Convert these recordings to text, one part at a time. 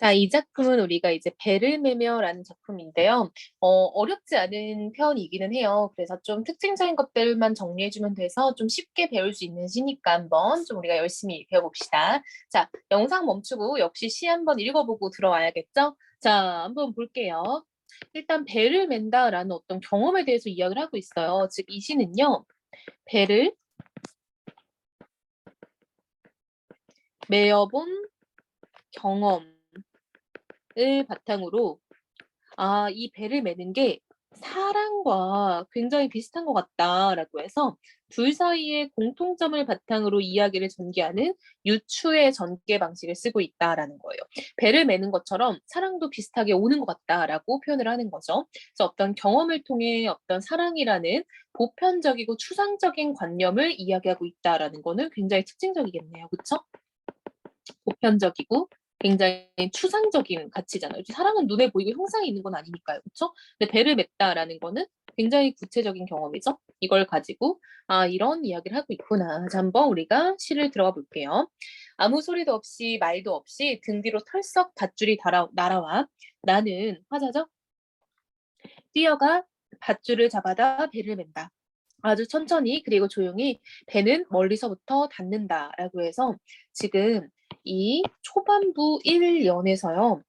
자, 이 작품은 우리가 이제 배를 매며라는 작품인데요. 어, 어렵지 않은 편이기는 해요. 그래서 좀 특징적인 것들만 정리해주면 돼서 좀 쉽게 배울 수 있는 시니까 한번 좀 우리가 열심히 배워봅시다. 자, 영상 멈추고 역시 시 한번 읽어보고 들어와야겠죠? 자, 한번 볼게요. 일단 배를 맨다라는 어떤 경험에 대해서 이야기를 하고 있어요. 즉, 이 시는요. 배를 매어본 경험 을 바탕으로 아, 이 배를 매는 게 사랑과 굉장히 비슷한 것 같다라고 해서 둘 사이의 공통점을 바탕으로 이야기를 전개하는 유추의 전개 방식을 쓰고 있다라는 거예요. 배를 매는 것처럼 사랑도 비슷하게 오는 것 같다라고 표현을 하는 거죠. 그래서 어떤 경험을 통해 어떤 사랑이라는 보편적이고 추상적인 관념을 이야기하고 있다라는 거는 굉장히 특징적이겠네요. 그렇죠? 보편적이고 굉장히 추상적인 가치잖아요. 사랑은 눈에 보이고 형상이 있는 건 아니니까요. 그렇죠? 근데 배를 맺다라는 거는 굉장히 구체적인 경험이죠. 이걸 가지고 아 이런 이야기를 하고 있구나. 자, 한번 우리가 시를 들어가 볼게요. 아무 소리도 없이 말도 없이 등 뒤로 털썩 밧줄이 달아, 날아와 나는 화자죠? 뛰어가 밧줄을 잡아다 배를 맨다. 아주 천천히 그리고 조용히 배는 멀리서부터 닿는다라고 해서 지금 이 초반부 1연에서요.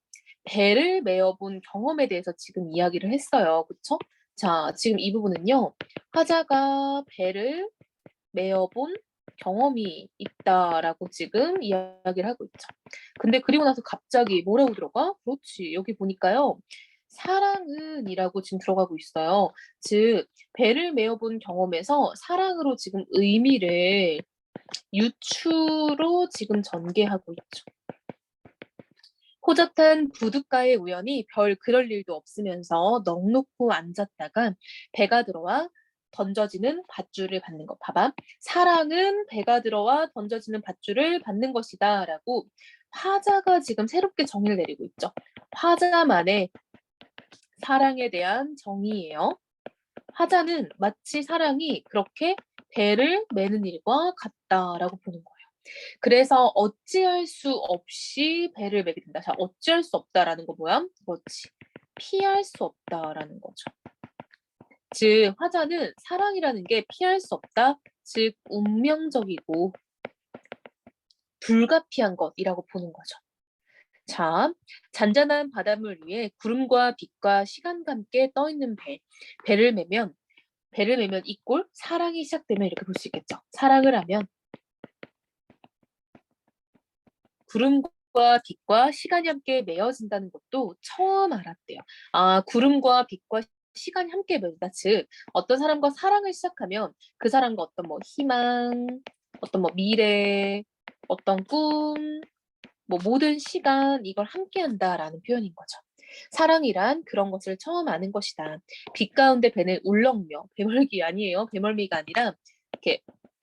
배를 메어본 경험에 대해서 지금 이야기를 했어요. 그쵸? 자, 지금 이 부분은요. 화자가 배를 메어본 경험이 있다라고 지금 이야기를 하고 있죠. 근데 그리고 나서 갑자기 뭐라고 들어가? 그렇지. 여기 보니까요. 사랑은 이라고 지금 들어가고 있어요. 즉, 배를 메어본 경험에서 사랑으로 지금 의미를 유추로 지금 전개하고 있죠. 호젓한 부둣가의 우연히 별 그럴 일도 없으면서 넋놓고 앉았다가 배가 들어와 던져지는 밧줄을 받는 것. 봐봐. 사랑은 배가 들어와 던져지는 밧줄을 받는 것이다. 라고 화자가 지금 새롭게 정의를 내리고 있죠. 화자만의 사랑에 대한 정의예요. 화자는 마치 사랑이 그렇게 배를 매는 일과 같다라고 보는 거예요. 그래서 어찌할 수 없이 배를 매게 된다. 자, 어찌할 수 없다라는 거 뭐야? 그렇지. 피할 수 없다라는 거죠. 즉, 화자는 사랑이라는 게 피할 수 없다. 즉, 운명적이고 불가피한 것이라고 보는 거죠. 자, 잔잔한 바닷물 위에 구름과 빛과 시간과 함께 떠 있는 배. 배를 매면 배를 매면 이꼴 사랑이 시작되면 이렇게 볼 수 있겠죠. 사랑을 하면 구름과 빛과 시간이 함께 매어진다는 것도 처음 알았대요. 아, 구름과 빛과 시간이 함께 매어진다. 즉, 어떤 사람과 사랑을 시작하면 그 사람과 어떤 뭐 희망, 어떤 뭐 미래, 어떤 꿈, 뭐 모든 시간 이걸 함께 한다라는 표현인 거죠. 사랑이란 그런 것을 처음 아는 것이다. 빛 가운데 배는 울렁며 배멀기 아니에요. 배멀미가 아니라 이렇게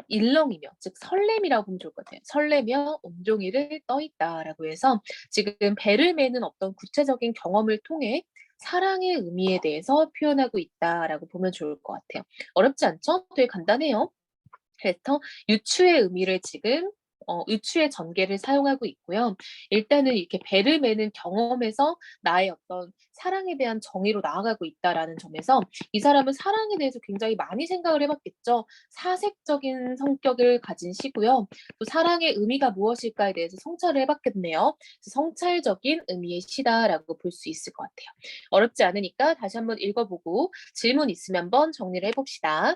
일렁이며 즉 설렘이라고 보면 좋을 것 같아요. 설레며 온종일을 떠 있다라고 해서 지금 배를 매는 어떤 구체적인 경험을 통해 사랑의 의미에 대해서 표현하고 있다라고 보면 좋을 것 같아요. 어렵지 않죠? 되게 간단해요. 그래서 유추의 의미를 지금 어, 의추의 전개를 사용하고 있고요. 일단은 이렇게 배를 매는 경험에서 나의 어떤 사랑에 대한 정의로 나아가고 있다라는 점에서 이 사람은 사랑에 대해서 굉장히 많이 생각을 해봤겠죠. 사색적인 성격을 가진 시고요. 또 사랑의 의미가 무엇일까에 대해서 성찰을 해봤겠네요. 성찰적인 의미의 시다라고 볼 수 있을 것 같아요. 어렵지 않으니까 다시 한번 읽어보고 질문 있으면 한번 정리를 해봅시다.